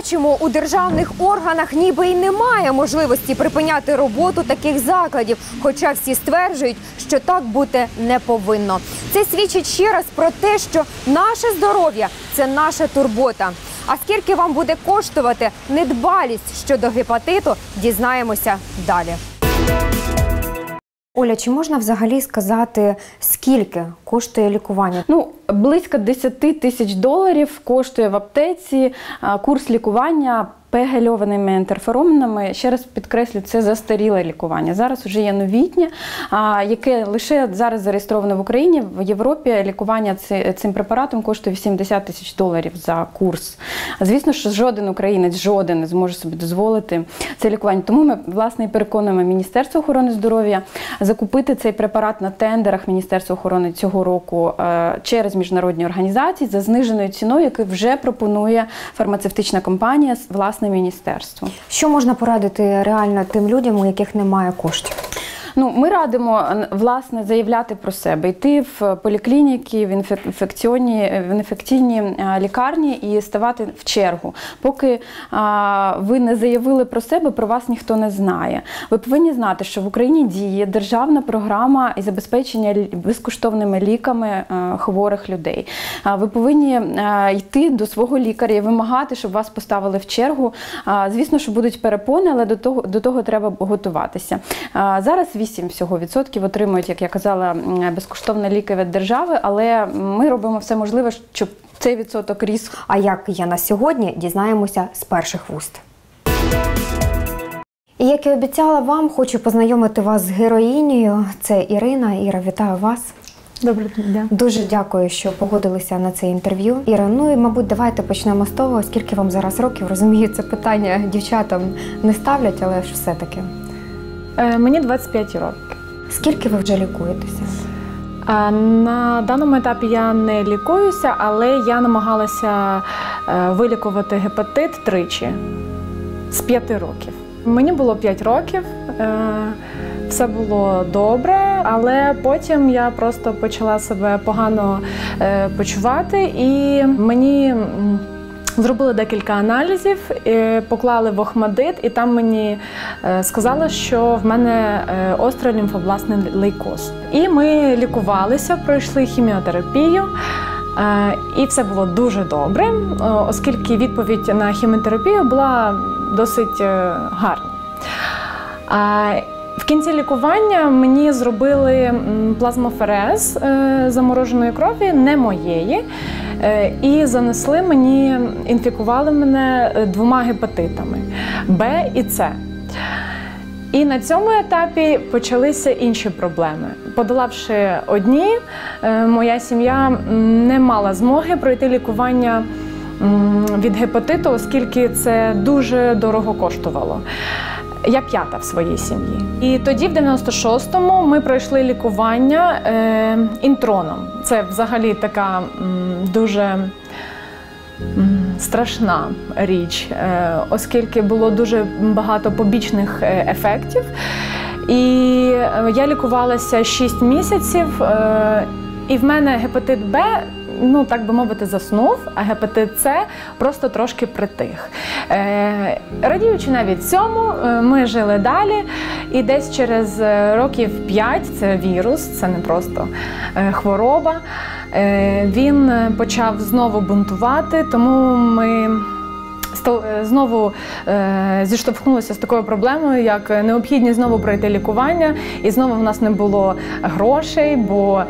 бачимо, у державних органах ніби й немає можливості припиняти роботу таких закладів, хоча всі стверджують, що так бути не повинно. Це свідчить ще раз про те, що наше здоров'я це наша турбота. А скільки вам буде коштувати недбалість щодо гепатиту, дізнаємося далі. Оля, чи можна взагалі сказати, скільки коштує лікування? Ну, близько 10 тисяч доларів коштує в аптеці курс лікування пегельованими інтерфероменами. Ще раз підкреслю, це застаріле лікування. Зараз вже є новітнє, яке лише зараз зареєстровано в Україні. В Європі лікування цим препаратом коштує 80 тисяч доларів за курс. Звісно, що жоден українець жоден не зможе собі дозволити це лікування. Тому ми власне переконуємо Міністерство охорони здоров'я закупити цей препарат на тендерах Міністерства охорони цього року е, через міжнародні організації за зниженою ціною, яку вже пропонує фармацевтична компанія власне міністерство. Що можна порадити реально тим людям, у яких немає коштів? Ну, ми радимо власне заявляти про себе, йти в поліклініки, в інфек- інфекційні, в інфекційні е, лікарні і ставати в чергу. Поки а, ви не заявили про себе, про вас ніхто не знає. Ви повинні знати, що в Україні діє державна програма і забезпечення безкоштовними ліками е, хворих людей. Ви повинні е, йти до свого лікаря і вимагати, щоб вас поставили в чергу. Звісно, що будуть перепони, але до того, до того треба готуватися. Зараз 8 всього відсотків отримують, як я казала, безкоштовні ліки від держави, але ми робимо все можливе, щоб цей відсоток ріс. А як є на сьогодні, дізнаємося з перших вуст. І як і обіцяла вам, хочу познайомити вас з героїнею. Це Ірина. Іра, вітаю вас. Доброго дня. Дуже дякую, що погодилися на це інтерв'ю. Іра, ну і мабуть, давайте почнемо з того, скільки вам зараз років. Розумію, це питання дівчатам не ставлять, але ж все-таки. Е, Мені 25 років. Скільки ви вже лікуєтеся? Е, На даному етапі я не лікуюся, але я намагалася е, вилікувати гепатит тричі з 5 років. Мені було 5 років, е, все було добре, але потім я просто почала себе погано е, почувати, і мені. Зробили декілька аналізів, е, поклали в Охмадит, і там мені е, сказали, що в мене е, острий лімфобластний лейкоз. І ми лікувалися, пройшли хіміотерапію. І все було дуже добре, оскільки відповідь на хіміотерапію була досить гарна. Кінці лікування мені зробили плазмоферез е, замороженої крові, не моєї, е, і занесли мені, інфікували мене е, двома гепатитами Б і С. І на цьому етапі почалися інші проблеми. Подолавши одні, моя сім'я не мала змоги пройти лікування від гепатиту, оскільки це дуже дорого коштувало. Я п'ята в своїй сім'ї. І тоді, в 96-му, ми пройшли лікування е, інтроном. Це взагалі така м, дуже м, страшна річ, е, оскільки було дуже багато побічних е, ефектів. І е, я лікувалася 6 місяців, е, і в мене гепатит Б. Ну, так би мовити, заснув, а гепатит С просто трошки притих. Е, радіючи навіть цьому, е, ми жили далі, і десь через е, років 5, це вірус, це не просто хвороба. Він почав знову бунтувати, тому ми знову е, зіштовхнулися з такою проблемою, як необхідність знову пройти лікування, і знову в нас не було грошей, бо,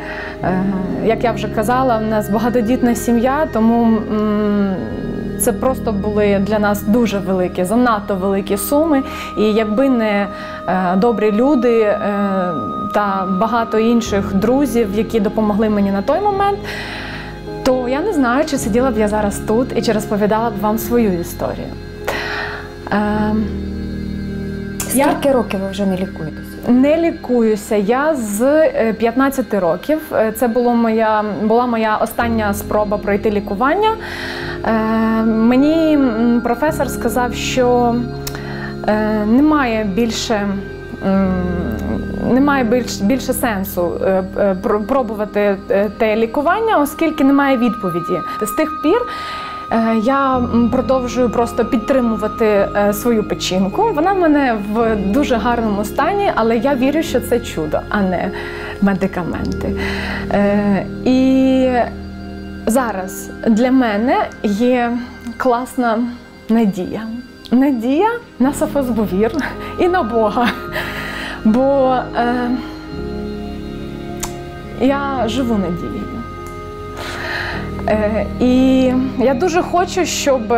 е, як я вже казала, в нас багатодітна сім'я, тому це просто були для нас дуже великі, занадто великі суми. І якби не е, добрі люди е, та багато інших друзів, які допомогли мені на той момент. То я не знаю, чи сиділа б я зараз тут і чи розповідала б вам свою історію. Я- Скільки років ви вже не лікуєтеся? не лікуюся. Я з е, 15 років. Е, Це було моя, була моя остання спроба пройти лікування. Е, Мені професор сказав, що е, немає більше. М, Немає більш, більше сенсу е, е, пробувати е, те лікування, оскільки немає відповіді. З тих пір Я продовжую просто підтримувати свою печінку. Вона в мене в дуже гарному стані, але я вірю, що це чудо, а не медикаменти. І зараз для мене є класна надія. Надія на сафосбувір і на Бога. Бо е, я живу надією. Е, і я дуже хочу, щоб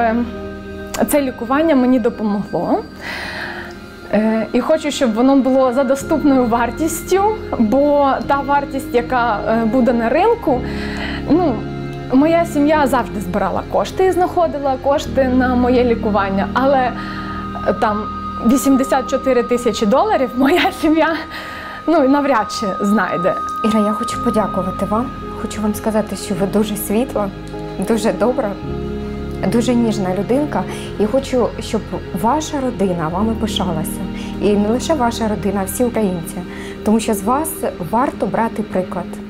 це лікування мені допомогло. Е, І хочу, щоб воно було за доступною вартістю, бо та вартість, яка е, буде на ринку, ну, моя сім'я завжди збирала кошти і знаходила кошти на моє лікування, але е, там 84 тисячі доларів моя сім'я ну, навряд чи знайде. Іра, я хочу подякувати вам. Хочу вам сказати, що ви дуже світла, дуже добра, дуже ніжна людинка. І хочу, щоб ваша родина вами пишалася. І не лише ваша родина, а всі українці. Тому що з вас варто брати приклад.